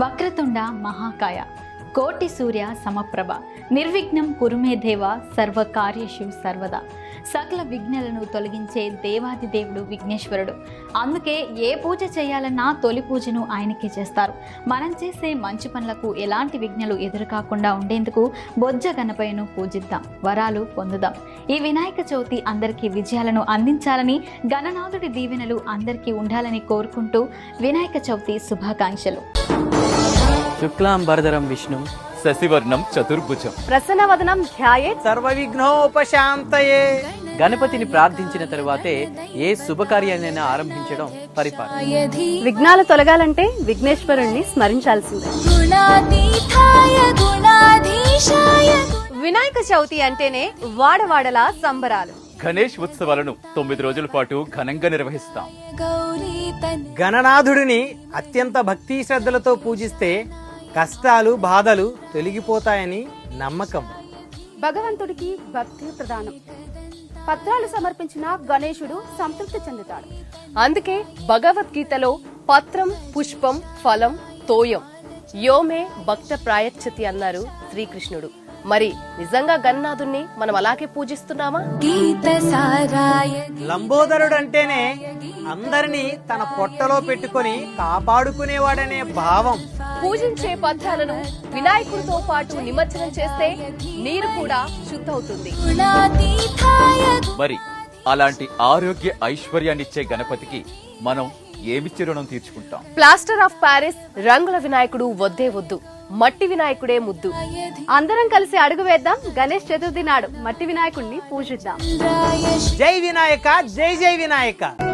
వక్రతుండ మహాకాయ కోటి సూర్య సమప్రభ నిర్విఘ్నం కురుమే దేవ సర్వదా. సకల విఘ్నలను తొలగించే దేవాది దేవుడు విఘ్నేశ్వరుడు. అందుకే ఏ పూజ చేయాలన్నా తొలి పూజను ఆయనకే చేస్తారు. మనం చేసే మంచి పనులకు ఎలాంటి విఘ్నలు ఎదురుకాకుండా ఉండేందుకు బొజ్జ గణపయ్యను పూజిద్దాం వరాలు పొందుదాం. ఈ వినాయక చవితి అందరికీ విజయాలను అందించాలని గణనాథుడి దీవెనలు అందరికీ ఉండాలని కోరుకుంటూ వినాయక చవితి శుభాకాంక్షలు. శుక్లాంబరధరం విష్ణు. శశివర్ణం చతుర్భుజం. ప్రసన్నవదనం ధ్యాయేత్ సర్వ విఘ్నోపశాంతయే గణపతిని ప్రార్థించిన తరువాతే ఏ శుభకార్యాన్నైనా ఆరంభించడం పరిపాలన విఘ్నాలు తొలగాలంటే విఘ్నేశ్వరుణ్ణి స్మరించాల్సిందే. వినాయక చవితి అంటేనే వాడవాడలా సంబరాలు. గణేష్ ఉత్సవాలను తొమ్మిది రోజుల పాటు ఘనంగా నిర్వహిస్తాం. గణనాథుడిని అత్యంత భక్తి శ్రద్ధలతో పూజిస్తే కష్టాలు బాధలు తొలగిపోతాయని నమ్మకం. భగవంతుడికి భక్తి ప్రధానం. పత్రాలు సమర్పించిన గణేశుడు సంతృప్తి చెందుతాడు. అందుకే భగవద్గీతలో పత్రం పుష్పం ఫలం తోయం యోమే భక్త ప్రాయచ్చతి అన్నారు శ్రీకృష్ణుడు. మరి నిజంగా గణనాథుణ్ణి మనం అలాగే పూజిస్తున్నామా? లంబోదరుడు అంటేనే అందరినీ తన పొట్టలో పెట్టుకొని కాపాడుకునేవాడనే భావం. పూజించే పత్రాలను వినాయకుడితో పాటు నిమజ్జనం చేస్తే నీరు కూడా శుద్ధవుతుంది. మరి అలాంటి ఆరోగ్య ఐశ్వర్యాన్నిచ్చే గణపతికి మనం ఏమిచ్చి రుణం తీర్చుకుంటాం? ప్లాస్టర్ ఆఫ్ ప్యారిస్ రంగుల వినాయకుడు వద్దే వద్దు. మట్టి వినాయకుడే ముద్దు. అందరం కలిసి అడుగు వేద్దాం. గణేష్ చతుర్థి నాడు మట్టి వినాయకుడిని పూజిద్దాం. జై వినాయక జై జై వినాయక.